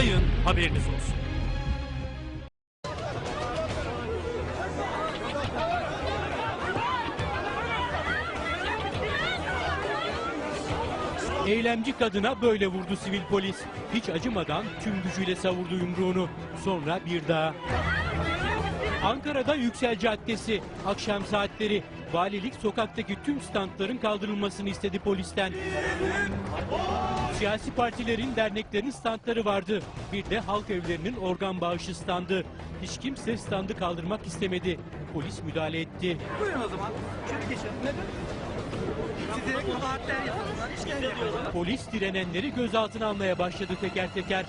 Tıklayın haberiniz olsun. Eylemci kadına böyle vurdu sivil polis. Hiç acımadan tüm gücüyle savurdu yumruğunu. Sonra bir daha. Ankara'da Yüksel Caddesi. Akşam saatleri. Valilik sokaktaki tüm standların kaldırılmasını istedi polisten. Siyasi partilerin, derneklerin standları vardı. Bir de halk evlerinin organ bağışı standı. Hiç kimse standı kaldırmak istemedi. Polis müdahale etti. Buyurun o zaman. Şöyle geçelim. Neden? Polis direnenleri gözaltına almaya başladı teker teker.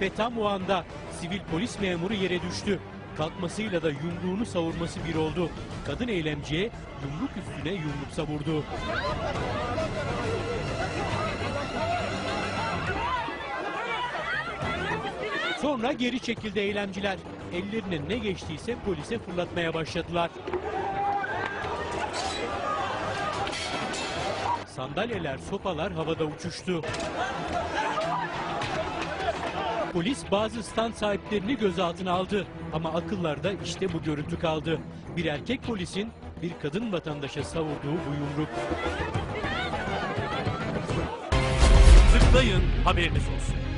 Ve tam o anda sivil polis memuru yere düştü. Kalkmasıyla da yumruğunu savurması bir oldu. Kadın eylemciye yumruk üstüne yumruk savurdu. Sonra geri çekildi eylemciler. Ellerine ne geçtiyse polise fırlatmaya başladılar. Sandalyeler, sopalar havada uçuştu. Polis bazı stand sahiplerini gözaltına aldı. Ama akıllarda işte bu görüntü kaldı. Bir erkek polisin bir kadın vatandaşa savurduğu bu yumruk. Tıklayın haberiniz olsun.